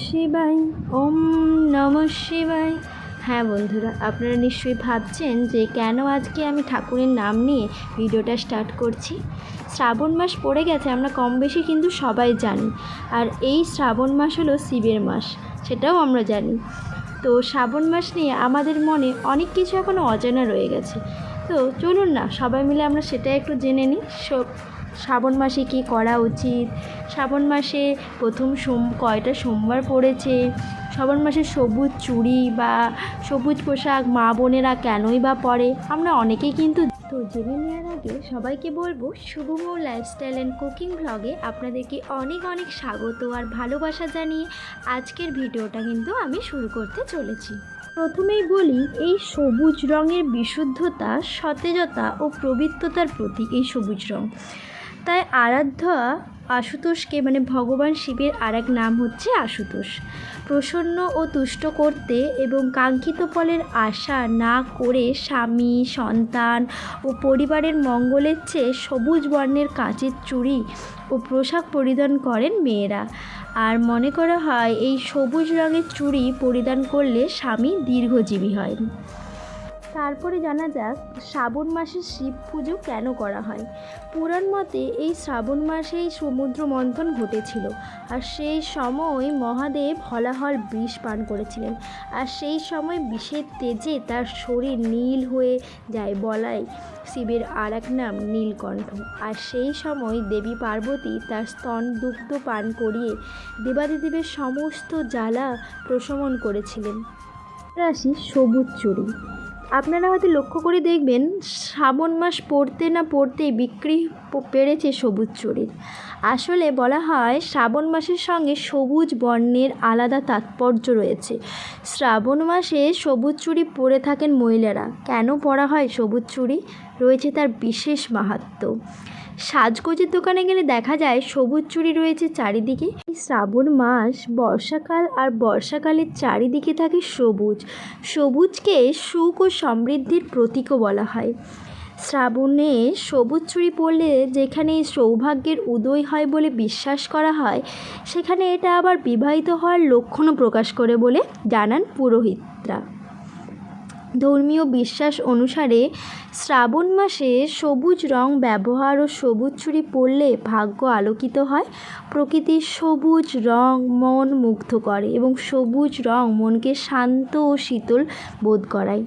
শিবায়, ওম নম শিবায়। হ্যাঁ বন্ধুরা, আপনারা নিশ্চয়ই ভাবছেন যে কেন আজকে আমি ঠাকুরের নাম নিয়ে ভিডিওটা স্টার্ট করছি? শ্রাবণ মাস পড়ে গেছে, আমরা কম বেশি কিন্তু সবাই জানি। আর এই শ্রাবণ মাস হলো শিবের মাস, সেটাও আমরা জানি। তো শ্রাবণ মাস নিয়ে আমাদের মনে অনেক কিছু এখনও অজানা রয়ে গেছে। তো চলুন না, সবাই মিলে আমরা সেটা একটু জেনে নিই। সব শ্রাবণ মাসে কী করা উচিত? শ্রাবণ মাসে প্রথম সোম, কয়টা সোমবার পড়েছে? শ্রাবণ মাসে সবুজ চুড়ি বা সবুজ পোশাক মা বোনেরা কেনই বা পরে? আমরা অনেকেই কিন্তু তো জেনে নেওয়ার আগে সবাইকে বলব শুভম লাইফস্টাইল অ্যান্ড কুকিং ব্লগে আপনাদেরকে অনেক অনেক স্বাগত আর ভালোবাসা জানিয়ে আজকের ভিডিওটা কিন্তু আমি শুরু করতে চলেছি। প্রথমেই বলি, এই সবুজ রঙের বিশুদ্ধতা, সতেজতা ও পবিত্রতার প্রতীক এই সবুজ রং। তাই আরাধ্যা আশুতোষকে মানে ভগবান শিবের আর এক নাম হচ্ছে আশুতোষ। প্রসন্ন ও তুষ্ট করতে এবং কাঙ্ক্ষিত ফলের আশা না করে স্বামী, সন্তান ও পরিবারের মঙ্গলের চেয়ে সবুজ বর্ণের কাঁচের চুড়ি ও পোশাক পরিধান করেন মেয়েরা। আর মনে করা হয়, এই সবুজ রঙের চুড়ি পরিধান করলে স্বামী দীর্ঘজীবী হয়। তারপরে জানা যাক শ্রাবণ মাসে শিব পুজো কেন করা হয়। পুরাণ মতে এই শ্রাবণ মাসেই সমুদ্র মন্থন ঘটেছিল আর সেই সময় মহাদেব হলাহল বিষ পান করেছিলেন। আর সেই সময় বিষের তেজে তার শরীর নীল হয়ে যায় বলাই শিবের আর এক নাম নীলকণ্ঠ। আর সেই সময় দেবী পার্বতী তার স্তন দুগ্ধ পান করিয়ে দেবাদিদেবের সমস্ত জ্বালা প্রশমন করেছিলেন। রাশি সবুজ চুড়ি আপনারা হয়তো লক্ষ্য করে দেখবেন, শ্রাবণ মাস পড়তে না পড়তেই বিক্রি পেরেছে সবুজ চুরির আসলে বলা হয়, শ্রাবণ মাসের সঙ্গে সবুজ বর্ণের আলাদা তাৎপর্য রয়েছে। শ্রাবণ মাসে সবুজ চুড়ি পরে থাকেন মহিলারা। কেন পরা হয় সবুজ চুড়ি? রয়েছে তার বিশেষ মাহাত্ম্য। সাজগোজের দোকানে গেলে দেখা যায় সবুজ চুড়ি রয়েছে চারিদিকে। শ্রাবণ মাস বর্ষাকাল আর বর্ষাকালের চারিদিকে থাকে সবুজ। সবুজকে সুখ ও সমৃদ্ধির প্রতীকও বলা হয়। শ্রাবণে সবুজ চুড়ি পরলে যেখানে সৌভাগ্যের উদয় হয় বলে বিশ্বাস করা হয়, সেখানে এটা আবার বিবাহিত হওয়ার লক্ষণও প্রকাশ করে বলে জানান পুরোহিতরা। ধর্মীয় বিশ্বাস অনুসারে শ্রাবণ মাসে সবুজ রং ব্যবহার ও সবুজ ছুরি পরলে ভাগ্য আলোকিত হয়। প্রকৃতির সবুজ রং মন মুগ্ধ করে এবং সবুজ রং মনকে শান্ত ও শীতল বোধ করায়।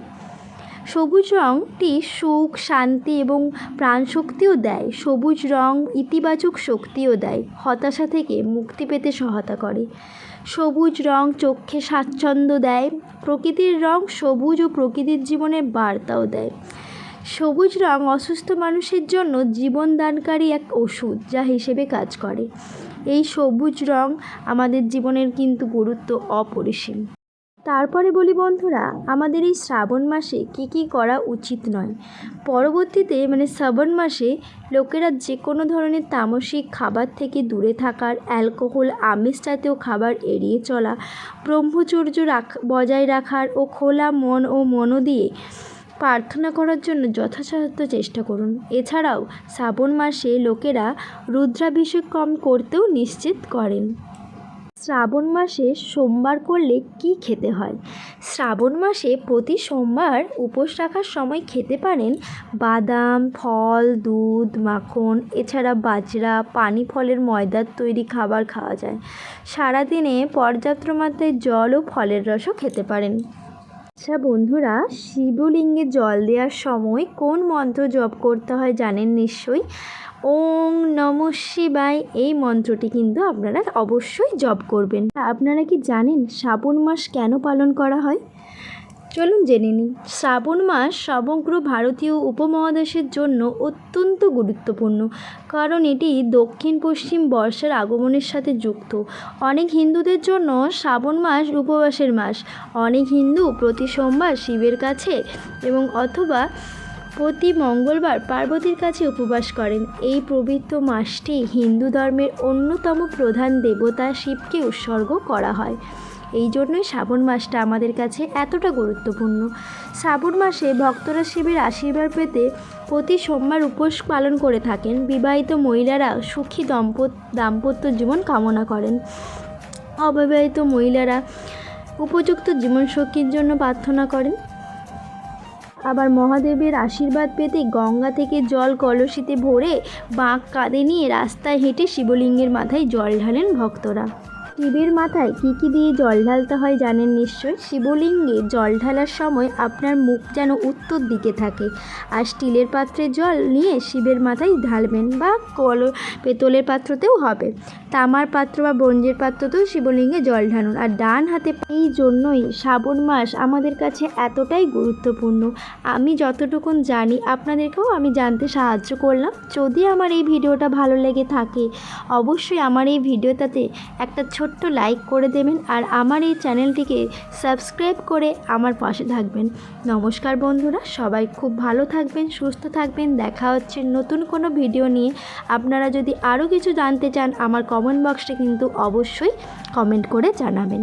সবুজ রংটি সুখ, শান্তি এবং প্রাণশক্তিও দেয়। সবুজ রং ইতিবাচক শক্তিও দেয়। হতাশা থেকে মুক্তি পেতে সহায়তা করে। সবুজ রং চোখে স্বাচ্ছন্দ্য দেয়, প্রকৃতির রং সবুজ ও প্রকৃতির জীবনে বার্তাও দেয়। সবুজ রং অসুস্থ মানুষের জন্য জীবনদানকারী এক ওষুধ যা হিসেবে কাজ করে। এই সবুজ রং আমাদের জীবনের কিন্তু গুরুত্ব অপরিসীম। তারপরে বলি বন্ধুরা, আমাদের এই শ্রাবণ মাসে কি কি করা উচিত নয়। পরবর্তীতে মানে শ্রাবণ মাসে লোকেরা যে কোনো ধরনের তামসিক খাবার থেকে দূরে থাকার, অ্যালকোহল, আমিষ জাতীয় খাবার এড়িয়ে চলা, ব্রহ্মচর্য রাখ, বজায় রাখার ও খোলা মন ও মন দিয়ে প্রার্থনা করার জন্য যথাসাধ্য চেষ্টা করুন। এছাড়াও শ্রাবণ মাসে লোকেরা রুদ্রাভিষেক কম করতেও নিশ্চিত করেন। শ্রাবণ মাসে সোমবার করলে কি খেতে হয়? শ্রাবণ মাসে প্রতি সোমবার উপোস রাখার সময় খেতে পারেন বাদাম, ফল, দুধ, মাখন, এছাড়া বাজরা পানি ফলের ময়দার তৈরি খাবার খাওয়া যায়। সারাদিনে পর্যাপ্ত মাত্রায় জল ও ফলের রসও খেতে পারেন। আচ্ছা বন্ধুরা, শিবলিঙ্গে জল দেওয়ার সময় কোন মন্ত্র জপ করতে হয় জানেন নিশ্চয়ই? ওং নম শিবায়, এই মন্ত্রটি কিন্তু আপনারা অবশ্যই জপ করবেন। আপনারা কি জানেন শ্রাবণ মাস কেন পালন করা হয়? চলুন জেনে নিই। শ্রাবণ মাস সমগ্র ভারতীয় উপমহাদেশের জন্য অত্যন্ত গুরুত্বপূর্ণ, কারণ এটি দক্ষিণ পশ্চিম বর্ষার আগমনের সাথে যুক্ত। অনেক হিন্দুদের জন্য শ্রাবণ মাস উপবাসের মাস। অনেক হিন্দু প্রতি সোমবার শিবের কাছে এবং অথবা প্রতি মঙ্গলবার পার্বতীর কাছে উপবাস করেন। এই পবিত্র মাসটি হিন্দু ধর্মের অন্যতম প্রধান দেবতা শিবকে উৎসর্গ করা হয়। এই জন্যই শ্রাবণ মাসটা আমাদের কাছে এতটা গুরুত্বপূর্ণ। শ্রাবণ মাসে ভক্তরা শিবের আশীর্বাদ পেতে প্রতি সোমবার উপোস পালন করে থাকেন। বিবাহিত মহিলারা সুখী দম্পত দাম্পত্য জীবন কামনা করেন। অবিবাহিত মহিলারা উপযুক্ত জীবনসঙ্গীর জন্য প্রার্থনা করেন। আবার মহাদেবের আশীর্বাদ পেতে গঙ্গা থেকে জল কলসিতে ভরে বাঁক কাঁধে নিয়ে রাস্তায় হেঁটে শিবলিঙ্গের মাথায় জল ঢালেন ভক্তরা। শিবের মাথায় কী কী দিয়ে জল ঢালতে হয় জানেন নিশ্চয়? শিবলিঙ্গে জল ঢালার সময় আপনার মুখ যেন উত্তর দিকে থাকে আর স্টিলের পাত্রে জল নিয়ে শিবের মাথায় ঢালবেন বা কল পেতলের পাত্রতেও হবে। তামার পাত্র বা ব্রোঞ্জের পাত্রতেও শিবলিঙ্গে জল ঢালুন। আর ডান হাতে এই জন্যই শ্রাবণ মাস আমাদের কাছে এতটাই গুরুত্বপূর্ণ। আমি যতটুকুন জানি আপনাদেরকেও আমি জানতে সাহায্য করলাম। যদি আমার এই ভিডিওটা ভালো লেগে থাকে, অবশ্যই আমার এই ভিডিওটাতে একটা ছোট্ট লাইক করে দেবেন আর আমার এই চ্যানেলটিকে সাবস্ক্রাইব করে আমার পাশে থাকবেন। নমস্কার বন্ধুরা, সবাই খুব ভালো থাকবেন, সুস্থ থাকবেন। দেখা হচ্ছে নতুন কোনো ভিডিও নিয়ে। আপনারা যদি আরও কিছু জানতে চান, আমার কমেন্ট বক্সে কিন্তু অবশ্যই কমেন্ট করে জানাবেন।